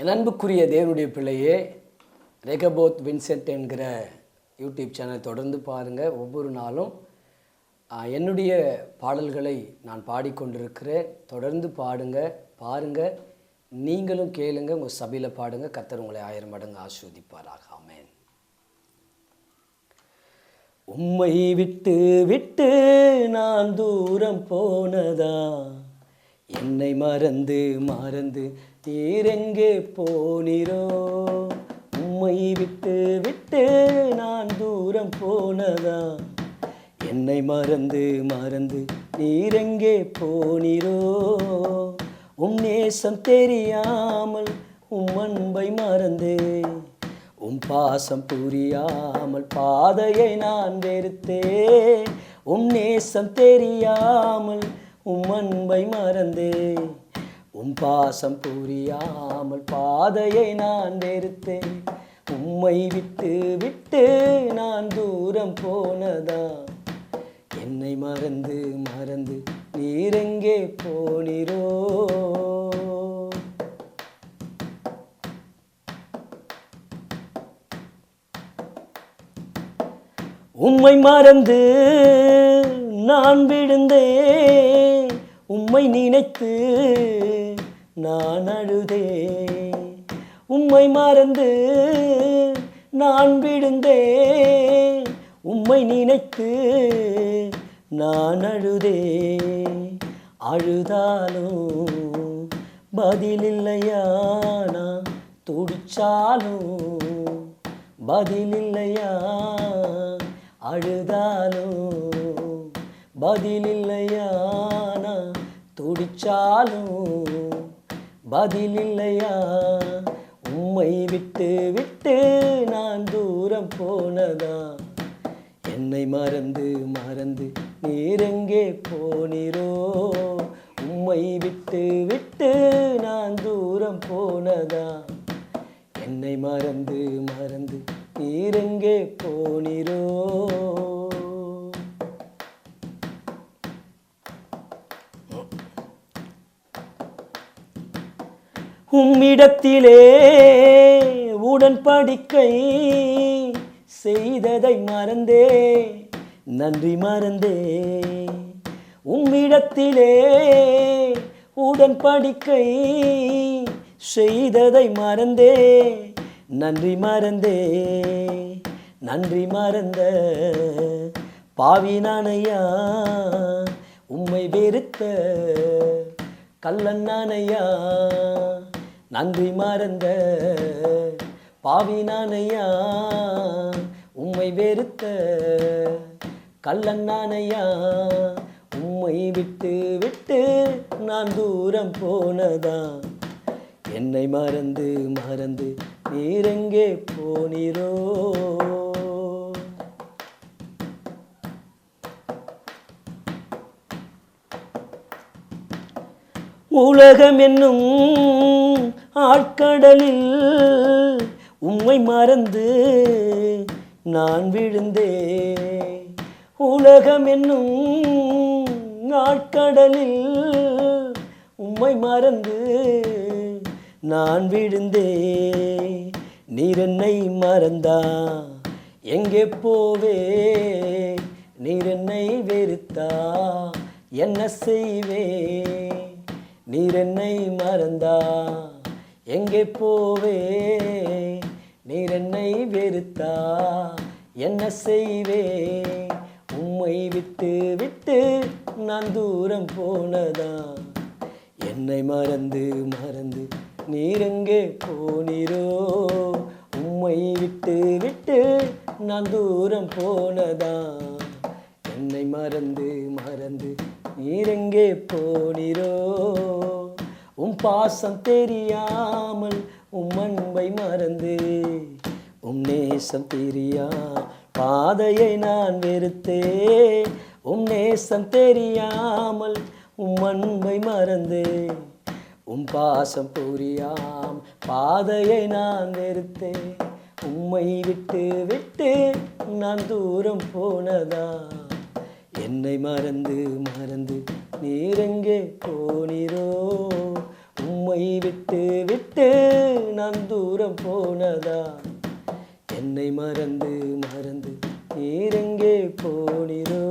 என் அன்புக்குரிய தேவனுடைய பிள்ளையே ரெகபோத் வின்சென்ட் என்கிற யூடியூப் சேனல் தொடர்ந்து பாருங்கள் ஒவ்வொரு நாளும் என்னுடைய பாடல்களை நான் பாடிக்கொண்டிருக்கிறேன். தொடர்ந்து பாடுங்க பாருங்க நீங்களும் கேளுங்க உங்கள் சபையில் பாடுங்க. கத்தர் உங்களை ஆயிரம் மடங்கு ஆஸ்வதிப்பாராக ஆமென். உம்மை விட்டு விட்டு நான் தூரம் போனதா? என்னை மறந்து மறந்து நீரெங்கே போனிரோ? உம்மை விட்டு விட்டு நான் தூரம் போனதா? என்னை மறந்து மறந்து நீரெங்கே போனிரோ? உம் நேசம் தெரியாமல் உம் அன்பை மறந்தே உம் பாசம் புரியாமல் பாதையை நான் வெறுத்தே உம் நேசம் தெரியாமல் உம் அன்பை மறந்து உம் பாசம் புரியாமல் பாதையை நான் வெறுத்தேன். உம்மை விட்டு விட்டு நான் தூரம் போனதா? என்னை மறந்து மறந்து நீரெங்கே போனிரோ? உம்மை மறந்து நான் விழுந்தேன். உம்மை நினைத்து நான் அழுதேன். உம்மை மறந்து நான் விழுந்தேன். உம்மை நினைத்து நான் அழுதேன். அழுதாலும் பதிலில்லையானா துடிச்சாலும் பதிலில்லையா? அழுதாலும் பதிலில்லையானா? துடிச்சாலும் பதிலில்லையா? உம்மை விட்டு விட்டு நான் தூரம் போனதா? என்னை மறந்து மறந்து நீரெங்கே போனிரோ? உம்மை விட்டு விட்டு நான் தூரம் போனதா? என்னை மறந்து மறந்து நீரெங்கே போனிரோ? உம்மிடத்திலே உடன்படிக்கை செய்ததை மறந்தே நன்றி மறந்தே. உம்மிடத்திலே உடன்படிக்கை செய்ததை மறந்தே நன்றி மறந்தே. நன்றி மறந்த பாவினானையா உம்மை வெறுத்த கள்ளன் நன்றி மறந்த பாவி நானையா உம்மை வெறுத்த கள்ளன் நானையா உம்மை விட்டு விட்டு நான் தூரம் போனதா? என்னை மறந்து மறந்து நீரெங்கே போனிரோ? உலகம் என்னும் ஆழ்கடலில் உம்மை மறந்து நான் விழுந்தே உலகம் என்னும் ஆட்கடலில் உம்மை மறந்து நான் விழுந்தே நீரென்னை மறந்தா? எங்கே போவே? நீரென்னை வெறுத்தா? என்ன செய்வே? நீரென்னை மறந்தா? எங்கே போவே? நீர் என்னை வெறுத்தா? என்ன செய்வே? உம்மை விட்டு விட்டு நான் தூரம் போனதா? என்னை மறந்து மறந்து நீரெங்கே போனிரோ? உம்மை விட்டு விட்டு நான் தூரம் போனதா? என்னை மறந்து மறந்து நீரெங்கே போனிரோ? உம் பாசம் தெரியாமல் உம் அன்பை மறந்து உம் நேசம் தெரியா பாதையை நான் வெறுத்தே உம் நேசம் தெரியாமல் உம் அன்பை மறந்து உம் பாசம் புரியாம். பாதையை நான் வெறுத்தேன் உம்மை விட்டு விட்டு நான் தூரம் போனதா? என்னை மறந்து மறந்து நீரெங்கே போனீரோ? உம்மை விட்டு விட்டு நான் தூரம் போனதா? என்னை மறந்து மறந்து நீரெங்கே போனீரோ?